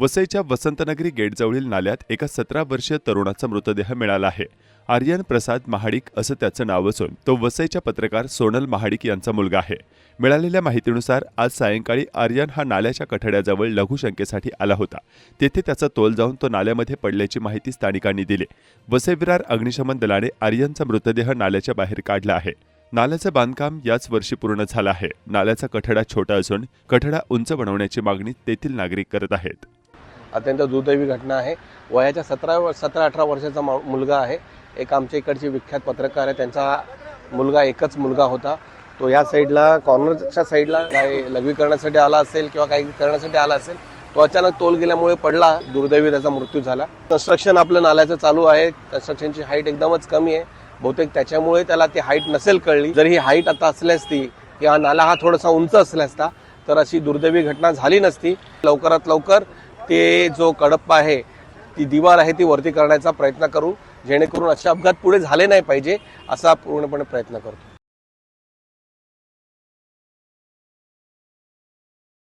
वसईच्या वसंतनगरी गेटजवळील नाल्यात एका सतरा वर्षीय तरुणाचा मृतदेह मिळाला आहे. आर्यन प्रसाद महाडिक असं त्याचं नाव असून तो वसईच्या पत्रकार सोनल महाडिक यांचा मुलगा आहे. मिळालेल्या माहितीनुसार आज सायंकाळी आर्यन हा नाल्याच्या कठड्याजवळ लघुशंकेसाठी आला होता. तेथे त्याचा तोल जाऊन तो नाल्यामध्ये पडल्याची माहिती स्थानिकांनी दिली. वसईविरार अग्निशमन दलाने आर्यनचा मृतदेह नाल्याच्या बाहेर काढला आहे. नाल्याचं बांधकाम याच वर्षी पूर्ण झालं आहे. नाल्याचा कठडा छोटा असून कठडा उंच बनवण्याची मागणी तेथील नागरिक करत आहेत. अत्यंत दुर्दैवी घटना आहे. वयाच्या सतरा सतरा अठरा वर्षाचा मुलगा आहे. एक आमच्या इकडचे विख्यात पत्रकार आहे. त्यांचा मुलगा एकच मुलगा होता. तो या साईडला कॉर्नरच्या साईडला काही लघवीकरणासाठी आला असेल किंवा काही करण्यासाठी आला असेल तो अचानक तोल गेल्यामुळे पडला. दुर्दैवी त्याचा मृत्यू झाला. कन्स्ट्रक्शन आपलं नाल्याचं चालू आहे. कन्स्ट्रक्शनची हाईट एकदमच कमी आहे. बहुतेक त्याच्यामुळे त्याला ती हाईट नसेल कळली. जर ही हाईट आता असल्यास ती किंवा नाला हा थोडासा उंच असला असता तर अशी दुर्दैवी घटना झाली नसती. लवकरात लवकर ते जो कडप्पा आहे ती दिवार आहे ती वरती करण्याचा प्रयत्न करू. जेणेकरून असे अपघात पुढे झाले नाही पाहिजे असा पूर्णपणे प्रयत्न करतो.